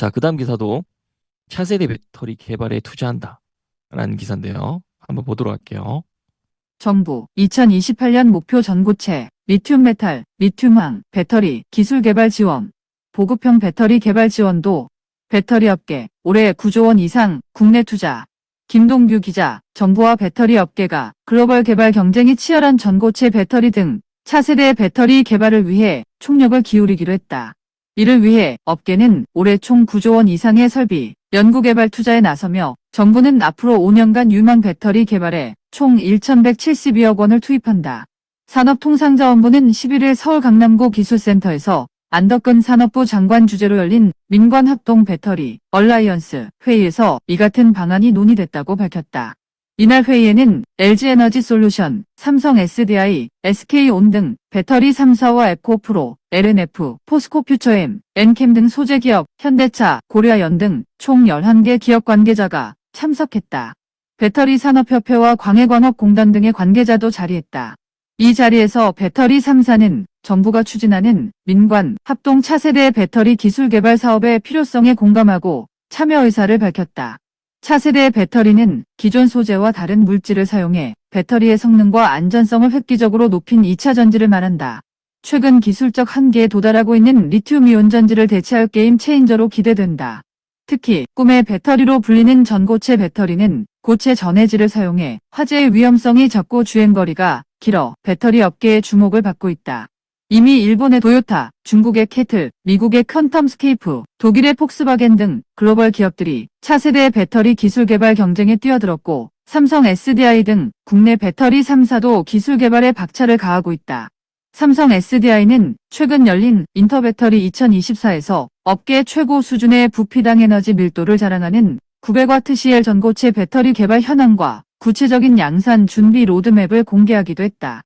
자, 그 다음 기사도 차세대 배터리 개발에 투자한다. 라는 기사인데요. 한번 보도록 할게요. 정부 2028년 목표 전고체 리튬 메탈, 리튬황, 배터리 기술 개발 지원 보급형 배터리 개발 지원도 배터리 업계 올해 9조 원 이상 국내 투자 김동규 기자 정부와 배터리 업계가 글로벌 개발 경쟁이 치열한 전고체 배터리 등 차세대 배터리 개발을 위해 총력을 기울이기로 했다. 이를 위해 업계는 올해 총 9조 원 이상의 설비, 연구개발 투자에 나서며 정부는 앞으로 5년간 유망 배터리 개발에 총 1,172억 원을 투입한다. 산업통상자원부는 11일 서울 강남구 기술센터에서 안덕근 산업부 장관 주재로 열린 민관합동 배터리 얼라이언스 회의에서 이 같은 방안이 논의됐다고 밝혔다. 이날 회의에는 LG에너지솔루션, 삼성 SDI, SK온 등 배터리 3사와 에코프로, LNF, 포스코퓨처엠, 엔캠 등 소재기업, 현대차, 고려연 등 총 11개 기업 관계자가 참석했다. 배터리 산업협회와 광해광업공단 등의 관계자도 자리했다. 이 자리에서 배터리 3사는 정부가 추진하는 민관, 합동 차세대 배터리 기술 개발 사업의 필요성에 공감하고 참여 의사를 밝혔다. 차세대 배터리는 기존 소재와 다른 물질을 사용해 배터리의 성능과 안전성을 획기적으로 높인 2차 전지를 말한다. 최근 기술적 한계에 도달하고 있는 리튬이온 전지를 대체할 게임 체인저로 기대된다. 특히 꿈의 배터리로 불리는 전고체 배터리는 고체 전해질을 사용해 화재의 위험성이 적고 주행거리가 길어 배터리 업계의 주목을 받고 있다. 이미 일본의 도요타, 중국의 캐틀, 미국의 컨텀스케이프, 독일의 폭스바겐 등 글로벌 기업들이 차세대 배터리 기술 개발 경쟁에 뛰어들었고 삼성 SDI 등 국내 배터리 3사도 기술 개발에 박차를 가하고 있다. 삼성 SDI는 최근 열린 인터배터리 2024에서 업계 최고 수준의 부피당 에너지 밀도를 자랑하는 900Wcl 전고체 배터리 개발 현황과 구체적인 양산 준비 로드맵을 공개하기도 했다.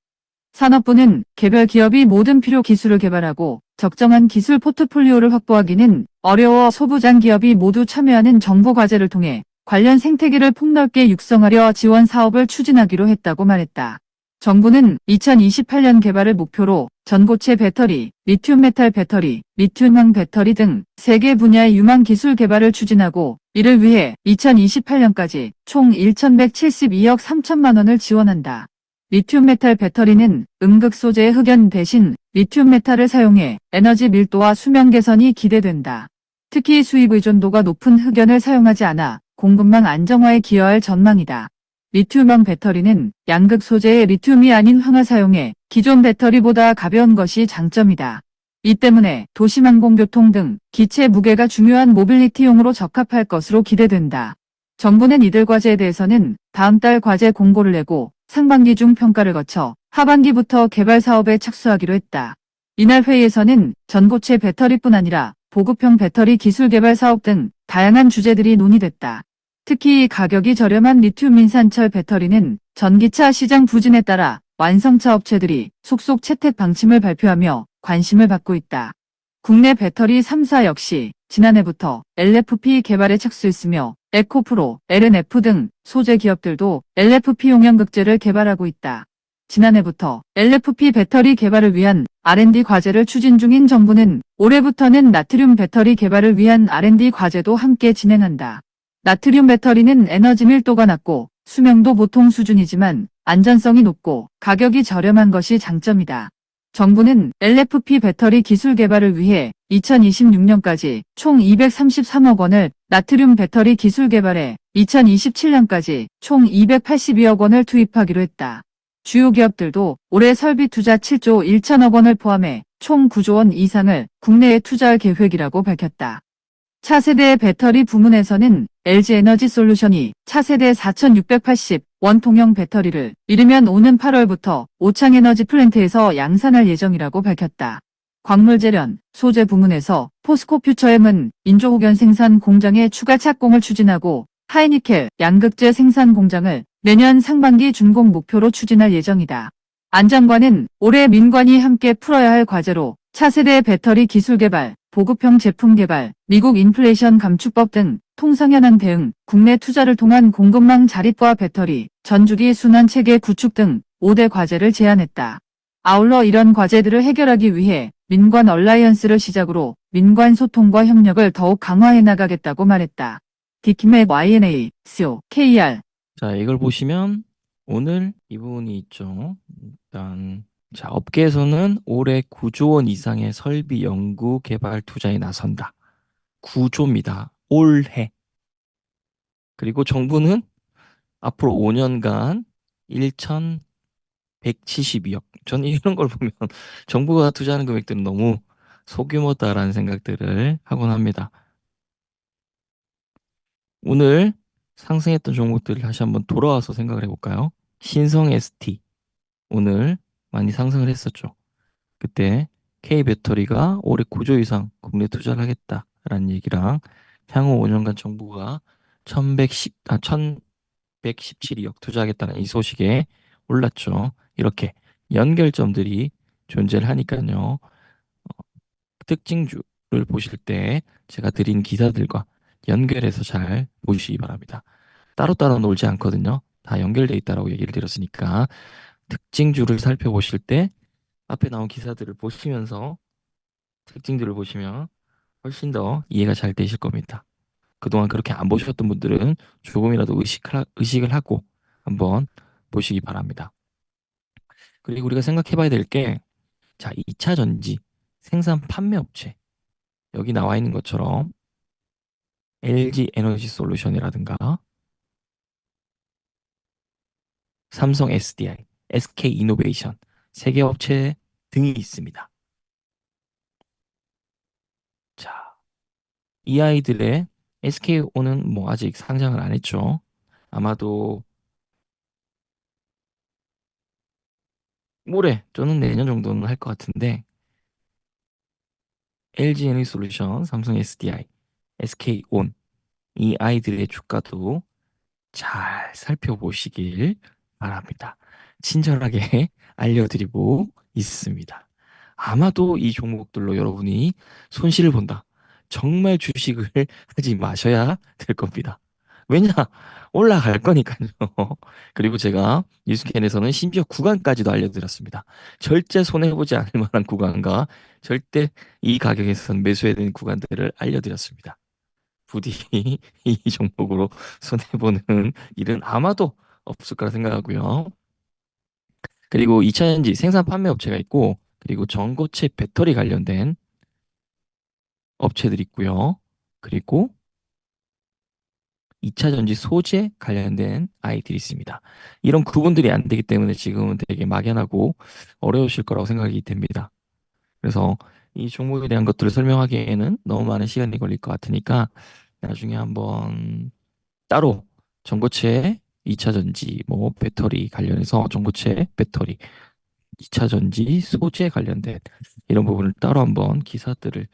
산업부는 개별 기업이 모든 필요 기술을 개발하고 적정한 기술 포트폴리오를 확보하기는 어려워 소부장 기업이 모두 참여하는 정보 과제를 통해 관련 생태계를 폭넓게 육성하려 지원 사업을 추진하기로 했다고 말했다. 정부는 2028년 개발을 목표로 전고체 배터리, 리튬 메탈 배터리, 리튬황 배터리 등 3개 분야의 유망 기술 개발을 추진하고 이를 위해 2028년까지 총 1,172억 3천만 원을 지원한다. 리튬 메탈 배터리는 음극 소재의 흑연 대신 리튬 메탈을 사용해 에너지 밀도와 수명 개선이 기대된다. 특히 수입 의존도가 높은 흑연을 사용하지 않아 공급망 안정화에 기여할 전망이다. 리튬형 배터리는 양극 소재의 리튬이 아닌 황을 사용해 기존 배터리보다 가벼운 것이 장점이다. 이 때문에 도시망공교통 등 기체 무게가 중요한 모빌리티용으로 적합할 것으로 기대된다. 정부는 이들 과제에 대해서는 다음 달 과제 공고를 내고 상반기 중 평가를 거쳐 하반기부터 개발 사업에 착수하기로 했다. 이날 회의에서는 전고체 배터리뿐 아니라 보급형 배터리 기술 개발 사업 등 다양한 주제들이 논의됐다. 특히 가격이 저렴한 리튬 인산철 배터리는 전기차 시장 부진에 따라 완성차 업체들이 속속 채택 방침을 발표하며 관심을 받고 있다. 국내 배터리 3사 역시 지난해부터 LFP 개발에 착수했으며 에코프로, LNF 등 소재 기업들도 LFP 용량극재를 개발하고 있다. 지난해부터 LFP 배터리 개발을 위한 R&D 과제를 추진 중인 정부는 올해부터는 나트륨 배터리 개발을 위한 R&D 과제도 함께 진행한다. 나트륨 배터리는 에너지 밀도가 낮고 수명도 보통 수준이지만 안전성이 높고 가격이 저렴한 것이 장점이다. 정부는 LFP 배터리 기술 개발을 위해 2026년까지 총 233억 원을 나트륨 배터리 기술 개발에 2027년까지 총 282억 원을 투입하기로 했다. 주요 기업들도 올해 설비 투자 7조 1천억 원을 포함해 총 9조 원 이상을 국내에 투자할 계획이라고 밝혔다. 차세대 배터리 부문에서는 LG에너지 솔루션이 차세대 4680 원통형 배터리를 이르면 오는 8월부터 오창에너지 플랜트에서 양산할 예정이라고 밝혔다. 광물재련, 소재 부문에서 포스코 퓨처엠은 인조호견 생산 공장의 추가 착공을 추진하고 하이니켈, 양극재 생산 공장을 내년 상반기 준공 목표로 추진할 예정이다. 안 장관은 올해 민관이 함께 풀어야 할 과제로 차세대 배터리 기술 개발, 보급형 제품 개발, 미국 인플레이션 감축법 등 통상 현황 대응, 국내 투자를 통한 공급망 자립과 배터리, 전주기 순환 체계 구축 등 5대 과제를 제안했다. 아울러 이런 과제들을 해결하기 위해 민관 얼라이언스를 시작으로 민관 소통과 협력을 더욱 강화해 나가겠다고 말했다. 디킴의 YNA, CO, KR, 자, 이걸 보시면 오늘 이 부분이 있죠. 일단 자, 업계에서는 올해 9조 원 이상의 설비 연구 개발 투자에 나선다. 9조입니다. 올해. 그리고 정부는 앞으로 5년간 1,172억. 저는 이런 걸 보면 정부가 투자하는 금액들은 너무 소규모다라는 생각들을 하곤 합니다. 오늘 상승했던 종목들을 다시 한번 돌아와서 생각을 해볼까요? 신성 ST 오늘 많이 상승을 했었죠. 그때 K 배터리가 올해 9조 이상 국내 투자를 하겠다라는 얘기랑 향후 5년간 정부가 1110, 아, 1117억 투자하겠다는 이 소식에 올랐죠. 이렇게 연결점들이 존재를 하니까요. 어, 특징주를 보실 때 제가 드린 기사들과 연결해서 잘 보시기 바랍니다. 따로따로 놀지 않거든요. 다 연결돼 있다라고 얘기를 드렸으니까 특징주를 살펴보실 때 앞에 나온 기사들을 보시면서 특징들을 보시면 훨씬 더 이해가 잘 되실 겁니다. 그동안 그렇게 안 보셨던 분들은 조금이라도 의식하, 의식을 하고 한번 보시기 바랍니다. 그리고 우리가 생각해 봐야 될 게, 자, 2차 전지, 생산 판매 업체. 여기 나와 있는 것처럼 LG 에너지 솔루션이라든가 삼성 SDI, SK 이노베이션, 세계 업체 등이 있습니다. 자, 이 아이들의 SKO는 뭐 아직 상장을 안 했죠. 아마도 올해 또는 내년 정도는 할 것 같은데 LG 에너지 솔루션, 삼성 SDI, SK온 이 아이들의 주가도 잘 살펴보시길 바랍니다. 친절하게 알려드리고 있습니다. 아마도 이 종목들로 여러분이 손실을 본다. 정말 주식을 하지 마셔야 될 겁니다. 왜냐? 올라갈 거니까요. 그리고 제가 뉴스캔에서는 심지어 구간까지도 알려드렸습니다. 절대 손해보지 않을 만한 구간과 절대 이 가격에선 매수해야 되는 구간들을 알려드렸습니다. 부디 이 종목으로 손해보는 일은 아마도 없을 거라 생각하고요. 그리고 2차전지 생산 판매 업체가 있고 그리고 전고체 배터리 관련된 업체들이 있고요. 그리고 2차 전지 소재 관련된 아이들이 있습니다. 이런 구분들이 안 되기 때문에 지금은 되게 막연하고 어려우실 거라고 생각이 됩니다. 그래서 이 종목에 대한 것들을 설명하기에는 너무 많은 시간이 걸릴 것 같으니까 나중에 한번 따로 전고체 2차 전지 뭐 배터리 관련해서 전고체 배터리 2차 전지 소재 관련된 이런 부분을 따로 한번 기사들을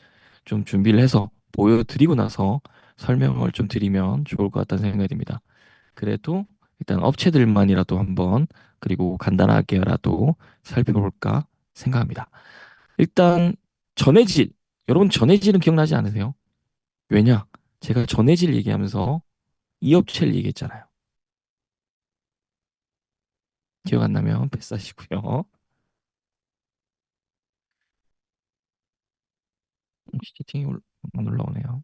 좀 준비를 해서 보여드리고 나서 설명을 좀 드리면 좋을 것 같다는 생각이 듭니다. 그래도 일단 업체들만이라도 한번 그리고 간단하게라도 살펴볼까 생각합니다. 일단 전해질 여러분 전해질은 기억나지 않으세요? 왜냐? 제가 전해질 얘기하면서 이 업체를 얘기했잖아요. 기억 안 나면 패스하시고요. 채팅이 올- 안 올라오네요.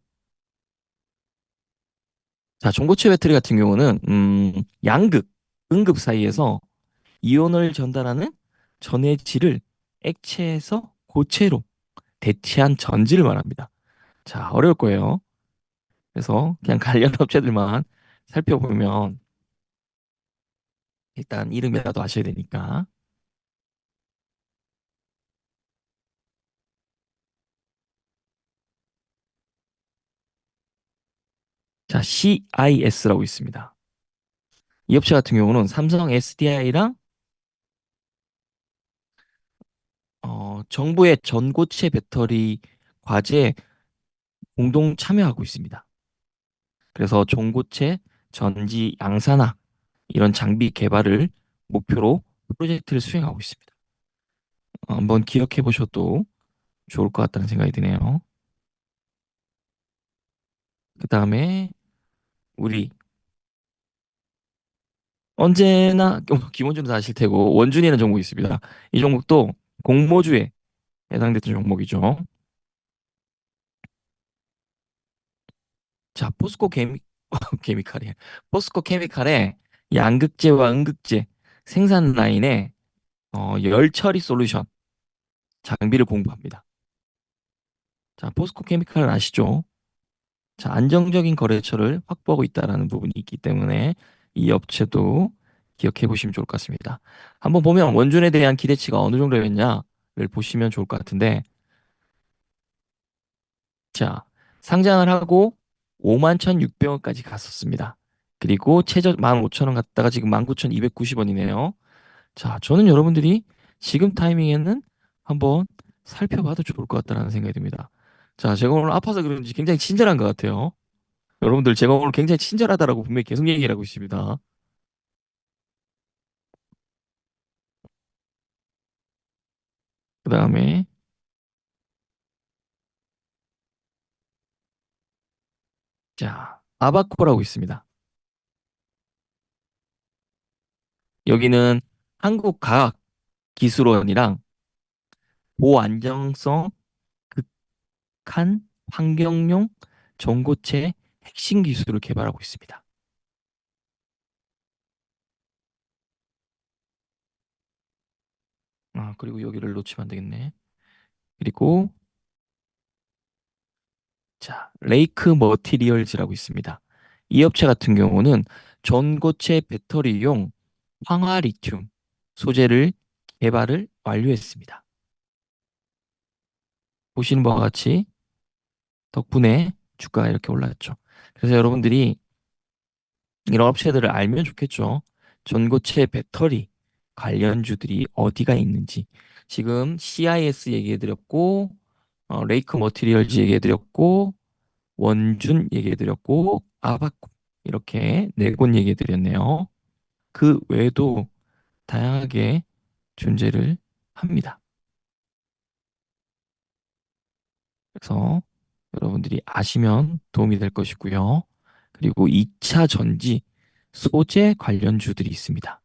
자, 전고체 배터리 같은 경우는 음, 양극, 음극 사이에서 이온을 전달하는 전해질을 액체에서 고체로 대체한 전지를 말합니다. 자, 어려울 거예요. 그래서 그냥 관련 업체들만 살펴보면 일단 이름이라도 아셔야 되니까. 자, CIS라고 있습니다. 이 업체 같은 경우는 삼성 SDI랑 어, 정부의 전고체 배터리 과제에 공동 참여하고 있습니다. 그래서 전고체 전지 양산화 이런 장비 개발을 목표로 프로젝트를 수행하고 있습니다. 어, 한번 기억해 보셔도 좋을 것 같다는 생각이 드네요. 그 다음에 우리 언제나 기본적으로 다 아실 테고 원준이라는 종목이 있습니다. 이 종목도 공모주에 해당됐던 종목이죠. 자, 포스코 케미, 케미칼이, 포스코 케미칼의 양극재와 음극재 생산 라인에 어, 열 처리 솔루션 장비를 공부합니다. 자, 포스코 케미칼 아시죠? 자, 안정적인 거래처를 확보하고 있다는 부분이 있기 때문에 이 업체도 기억해 보시면 좋을 것 같습니다. 한번 보면 원준에 대한 기대치가 어느 정도였냐를 보시면 좋을 것 같은데, 자, 상장을 하고 5만 1,600원까지 갔었습니다. 그리고 최저 15,000원 갔다가 지금 19,290원이네요. 자, 저는 여러분들이 지금 타이밍에는 한번 살펴봐도 좋을 것 같다는 생각이 듭니다. 자, 제가 오늘 아파서 그런지 굉장히 친절한 것 같아요. 여러분들 제가 오늘 굉장히 친절하다라고 분명히 계속 얘기를 하고 있습니다. 그 다음에 자, 아바코라고 있습니다. 여기는 한국과학기술원이랑 고안정성 극한 환경용 전고체 핵심 기술을 개발하고 있습니다. 아, 그리고 여기를 놓치면 안 되겠네. 그리고 자, 레이크 머티리얼즈라고 있습니다. 이 업체 같은 경우는 전고체 배터리용 황화 리튬 소재를 개발을 완료했습니다. 보시는 바와 같이 덕분에 주가가 이렇게 올랐죠. 그래서 여러분들이 이런 업체들을 알면 좋겠죠. 전고체 배터리 관련주들이 어디가 있는지. 지금 CIS 얘기해드렸고, 어, 레이크 머티리얼즈 얘기해드렸고, 원준 얘기해드렸고, 아바코 이렇게 네 곳 얘기해드렸네요. 그 외에도 다양하게 존재를 합니다. 그래서 여러분들이 아시면 도움이 될 것이고요. 그리고 2차 전지 소재 관련주들이 있습니다.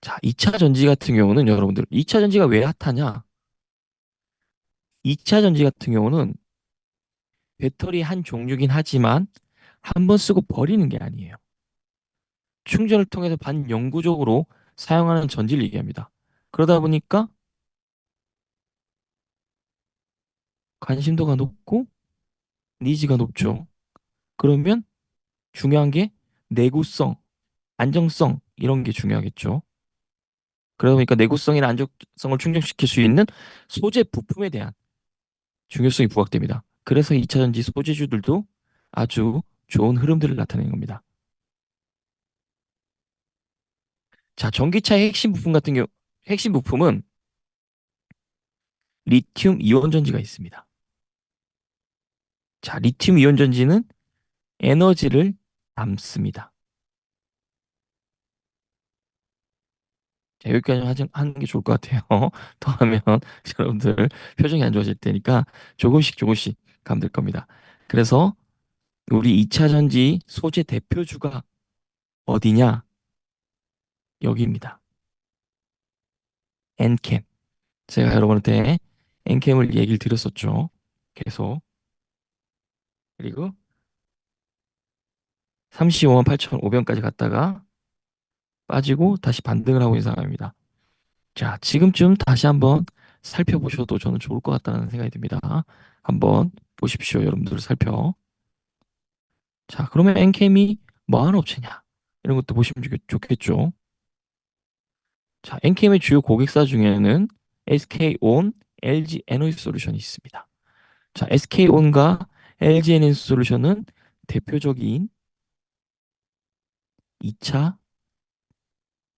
자, 2차 전지 같은 경우는 여러분들 2차 전지가 왜 핫하냐? 2차 전지 같은 경우는 배터리 한 종류긴 하지만 한 번 쓰고 버리는 게 아니에요. 충전을 통해서 반영구적으로 사용하는 전지를 얘기합니다. 그러다 보니까 관심도가 높고 니즈가 높죠. 그러면 중요한 게 내구성, 안정성 이런 게 중요하겠죠. 그러다 보니까 내구성이나 안정성을 충족시킬 수 있는 소재 부품에 대한 중요성이 부각됩니다. 그래서 2차 전지 소재주들도 아주 좋은 흐름들을 나타내는 겁니다. 자, 전기차의 핵심 부품 같은 경우, 핵심 부품은 리튬 이온 전지가 있습니다. 자, 리튬 이온 전지는 에너지를 담습니다. 자, 여기까지 하는 게 좋을 것 같아요. 더 하면 여러분들 표정이 안 좋아질 테니까 조금씩 조금씩 될 겁니다. 그래서 우리 2차 전지 소재 대표주가 어디냐? 여기입니다. 엔캠. 제가 여러분한테 엔캠을 얘기를 드렸었죠. 계속. 그리고 35만 8,500원까지 갔다가 빠지고 다시 반등을 하고 있는 상황입니다. 자, 지금쯤 다시 한번 살펴보셔도 저는 좋을 것 같다는 생각이 듭니다. 한번 보십시오, 여러분들 살펴. 자, 그러면 엔캠이 뭐 하는 업체냐? 이런 것도 보시면 좋- 좋겠죠. 자, 엔캠의 주요 고객사 중에는 SK온, LG 에너지 솔루션이 있습니다. 자, SK온과 LG 에너지 솔루션은 대표적인 2차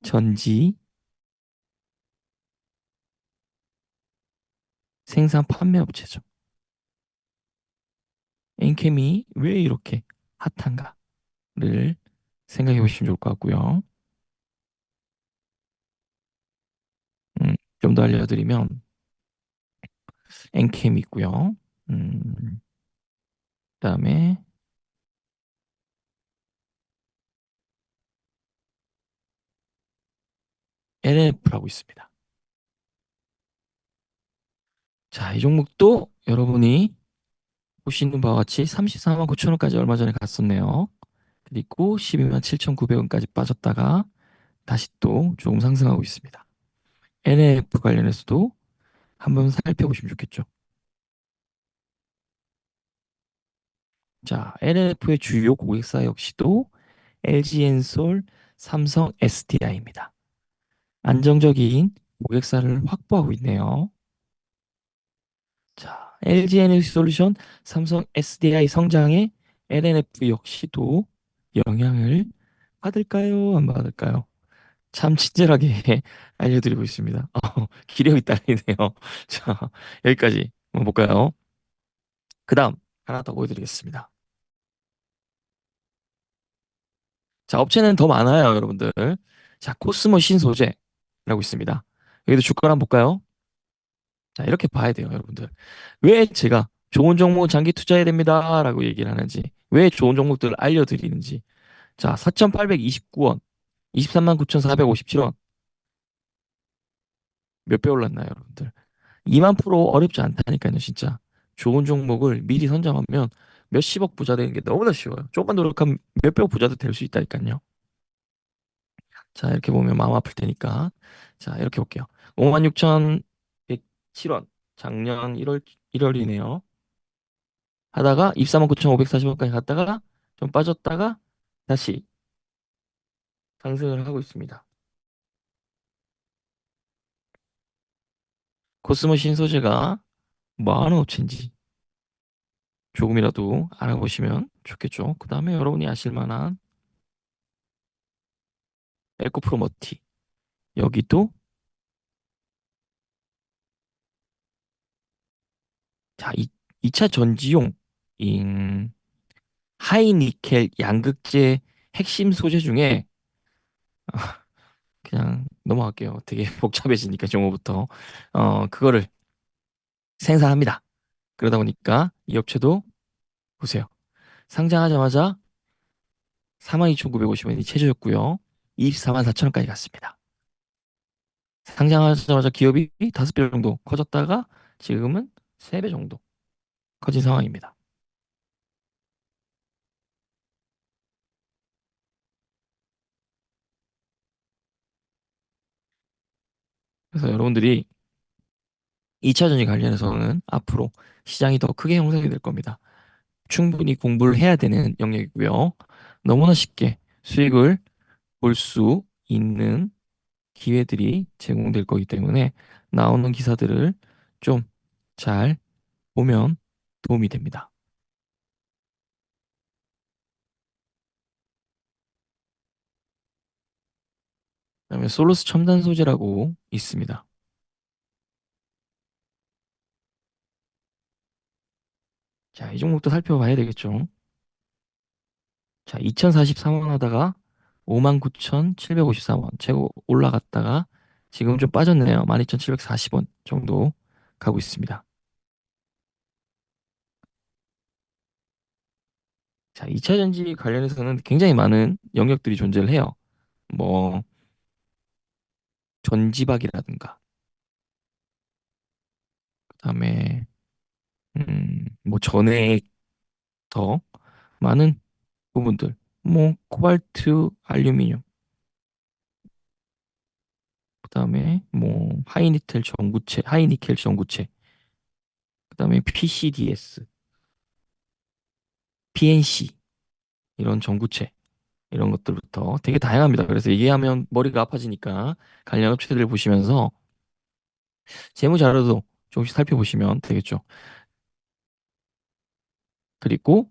전지 생산 판매 업체죠. 엔캠이 왜 이렇게 핫한가를 생각해 보시면 좋을 것 같고요. 음, 좀 더 알려드리면 엔캠이 있고요. 음, 그다음에 LNF라고 있습니다. 자, 이 종목도 여러분이 보시는 바와 같이 34만 9천 원까지 얼마 전에 갔었네요. 그리고 12만 7,900원까지 빠졌다가 다시 또 조금 상승하고 있습니다. NF 관련해서도 한번 살펴보시면 좋겠죠. 자, NF의 주요 고객사 역시도 LG엔솔, 삼성, SDI입니다. 안정적인 고객사를 확보하고 있네요. 자, LG에너지 솔루션, 삼성 SDI 성장에 LNF 역시도 영향을 받을까요? 안 받을까요? 참 친절하게 알려드리고 있습니다. 어, 기력이 딸리네요. 자, 여기까지 한번 볼까요? 그 다음 하나 더 보여드리겠습니다. 자, 업체는 더 많아요, 여러분들. 자, 코스모 신소재라고 있습니다. 여기도 주가를 한번 볼까요? 자, 이렇게 봐야 돼요, 여러분들. 왜 제가 좋은 종목 장기 투자해야 됩니다. 라고 얘기를 하는지, 왜 좋은 종목들을 알려드리는지. 자, 4,829원, 23만 9,457원. 몇 배 올랐나요, 여러분들? 2만 프로 어렵지 않다니까요, 진짜. 좋은 종목을 미리 선점하면 몇십억 부자 되는 게 너무나 쉬워요. 조금만 노력하면 몇백억 부자도 될 수 있다니까요. 자, 이렇게 보면 마음 아플 테니까. 자, 이렇게 볼게요. 56,107원. 작년 1월, 1월이네요. 하다가 24만 9,540원까지 갔다가 좀 빠졌다가 다시 상승을 하고 있습니다. 코스모 신소재가 뭐 하는 업체인지 조금이라도 알아보시면 좋겠죠. 그 다음에 여러분이 아실 만한 에코프로머티 여기도 자, 이, 2차 전지용 인 하이니켈 양극재 핵심 소재 중에 아, 그냥 넘어갈게요. 되게 복잡해지니까 용어부터 어 그거를 생산합니다. 그러다 보니까 이 업체도 보세요. 상장하자마자 42,950원이 최저였고요. 24만 4천 원까지 갔습니다. 상장하자마자 기업이 5배 정도 커졌다가 지금은 3배 정도 커진 상황입니다. 그래서 여러분들이 2차 전지 관련해서는 앞으로 시장이 더 크게 형성이 될 겁니다. 충분히 공부를 해야 되는 영역이고요. 너무나 쉽게 수익을 볼 수 있는 기회들이 제공될 거기 때문에 나오는 기사들을 좀 잘 보면 도움이 됩니다. 그 다음에 솔로스 첨단 소재라고 있습니다. 자, 이 종목도 살펴봐야 되겠죠. 자, 2043원 하다가 59,754원 최고 올라갔다가 지금 좀 빠졌네요. 12,740원 정도 가고 있습니다. 자, 2차 전지 관련해서는 굉장히 많은 영역들이 존재를 해요. 뭐 전지박이라든가 그다음에 음, 뭐 전해액 더 많은 부분들 뭐 코발트, 알루미늄 그다음에 뭐 하이니켈 전구체, 하이니켈 전구체 그다음에 PCDS, PNC 이런 전구체 이런 것들부터 되게 다양합니다. 그래서 얘기하면 머리가 아파지니까 관련 업체들을 보시면서 재무 자료도 조금씩 살펴보시면 되겠죠. 그리고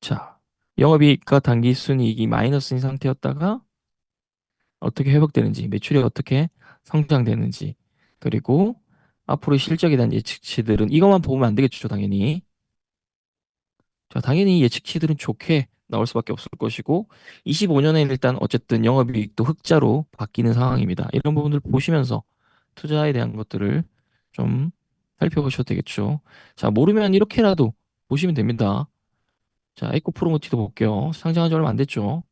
자, 영업이익과 당기순이익이 마이너스인 상태였다가 어떻게 회복되는지, 매출이 어떻게 성장되는지, 그리고 앞으로 실적에 대한 예측치들은 이것만 보면 안 되겠죠, 당연히. 자, 당연히 예측치들은 좋게 나올 수밖에 없을 것이고 25년에 일단 어쨌든 영업이익도 흑자로 바뀌는 상황입니다. 이런 부분들 보시면서 투자에 대한 것들을 좀 살펴보셔도 되겠죠. 자, 모르면 이렇게라도 보시면 됩니다. 자, 에코 프로모티도 볼게요. 상장한 지 얼마 안 됐죠.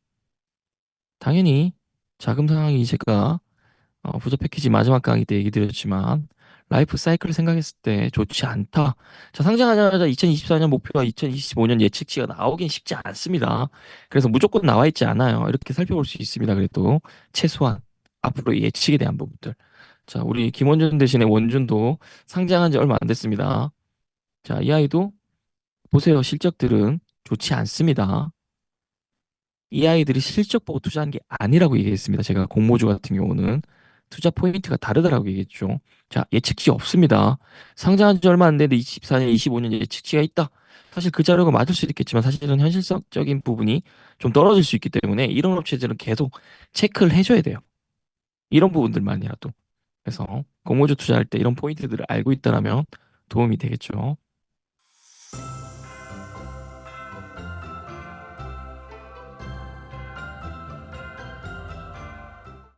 당연히 자금 상황이 제가 어, 부자 패키지 마지막 강의 때 얘기 드렸지만 라이프 사이클을 생각했을 때 좋지 않다. 자, 상장하자마자 2024년 목표와 2025년 예측치가 나오긴 쉽지 않습니다. 그래서 무조건 나와 있지 않아요. 이렇게 살펴볼 수 있습니다. 그래도 최소한 앞으로 예측에 대한 부분들. 자, 우리 김원준 대신에 원준도 상장한 지 얼마 안 됐습니다. 자, 이 아이도 보세요. 실적들은 좋지 않습니다. 이 아이들이 실적 보고 투자하는 게 아니라고 얘기했습니다. 제가 공모주 같은 경우는 투자 포인트가 다르다라고 얘기했죠. 자, 예측치 없습니다. 상장한 지 얼마 안 됐는데 24년, 25년 예측치가 있다. 사실 그 자료가 맞을 수도 있겠지만 사실은 현실적인 부분이 좀 떨어질 수 있기 때문에 이런 업체들은 계속 체크를 해줘야 돼요. 이런 부분들만이라도. 그래서 공모주 투자할 때 이런 포인트들을 알고 있다라면 도움이 되겠죠.